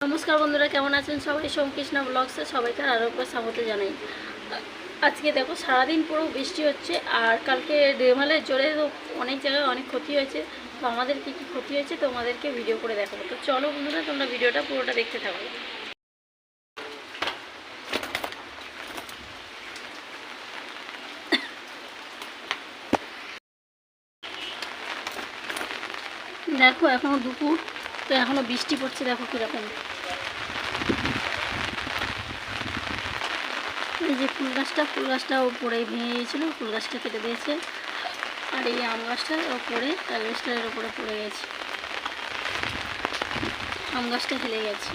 নমস্কার বন্ধুরা, কেমন আছেন সবাই? সোমকৃষ্ণ ব্লগসে সবাইকে আরও একবার স্বাগত জানাই। আজকে দেখো, সারাদিন পুরো বৃষ্টি হচ্ছে আর কালকে রেমালের জোরে তো অনেক জায়গায় অনেক ক্ষতি হয়েছে। তো আমাদের কী কী ক্ষতি হয়েছে তোমাদেরকে ভিডিও করে দেখাবো। তো চলো বন্ধুরা, তোমরা ভিডিওটা পুরোটা দেখতে থাকো। দেখো, এখনও দুপুর। তো এখনও বৃষ্টি পড়ছে, দেখো কীরকম। এই যে ফুল গাছটা ফুল গাছটা ওপরে ভেঙে গিয়েছিল, ফুল গাছটা কেটে দিয়েছে। আর এই আম গাছটা ওপরে অ্যালবেস্টারের ওপরে পড়ে গেছে। আম গাছটা হেলে গেছে।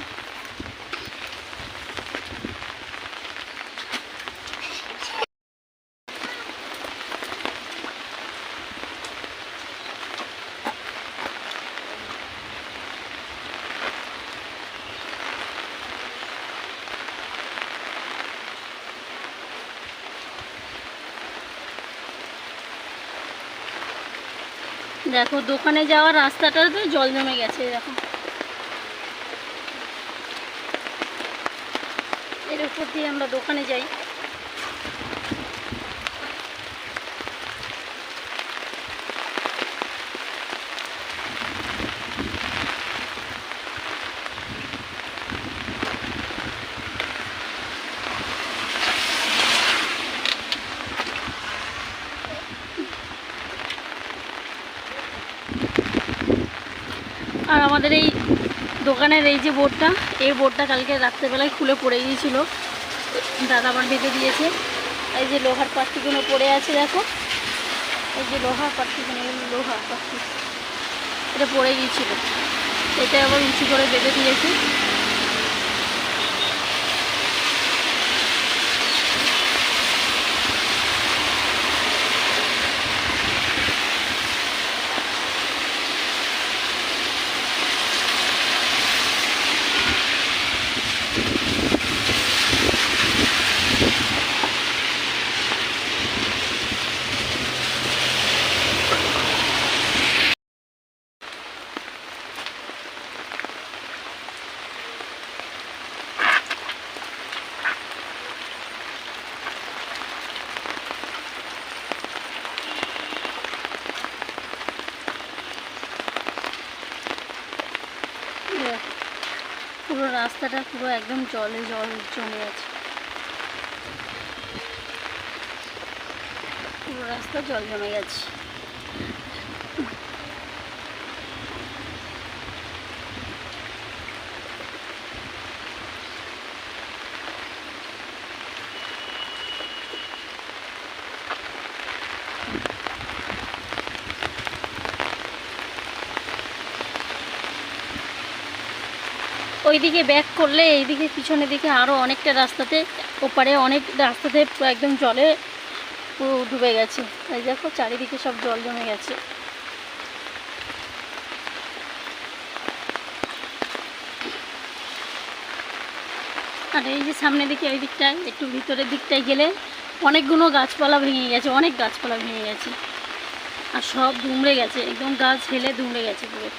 দেখো, দোকানে যাওয়ার রাস্তাটা তো জল জমে গেছে, দেখো। এর উপর দিয়ে আমরা দোকানে যাই। আর আমাদের এই দোকানের এই যে বোর্ডটা, এই বোর্ডটা কালকে রাত্রেবেলায় খুলে পড়ে গিয়েছিল। দাদা আমার বেঁধে দিয়েছে। এই যে লোহার পাত্রিগুলো পড়ে আছে, দেখো। এই যে লোহার পাত্রিগুলো লোহার পাত্রি এটা পড়ে গিয়েছিল। এটা আবার উঁচু করে বেঁধে দিয়েছে দেখ, পুরো রাস্তাটা পুরো একদম জলে জল জমে আছে। পুরো রাস্তা জল জমে গেছে। ওইদিকে ব্যাক করলে এইদিকে পিছনের দিকে আরও অনেকটা রাস্তাতে, ওপারে অনেক রাস্তাতে একদম জলে পুরো ডুবে গেছে। এই দেখো চারিদিকে সব জল জমে গেছে। আর এই যে সামনের দিকে ওই দিকটায়, একটু ভিতরের দিকটায় গেলে অনেকগুলো গাছপালা ভেঙে গেছে, অনেক গাছপালা ভেঙে গেছে। আর সব দুমড়ে গেছে, একদম গাছ হেলে দুমড়ে গেছে পুরো।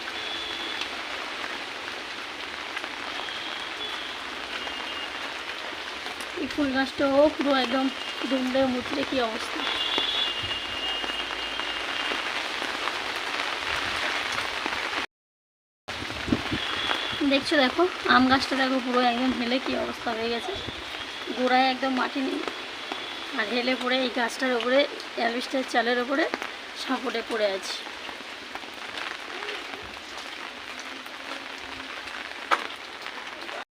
এই ফুল গাছটাও পুরো একদম দুমড়ে মুচড়ে কি অবস্থা? দেখছ দেখো, আম গাছটা দেখো পুরো একদম হেলে কি অবস্থা হয়ে গেছে। গোড়ায় একদম মাটি নেই। আর হেলে পড়ে এই গাছটার ওপরে অ্যালবিস্টার চালের ওপরে সাপোর্টে পড়ে আছে।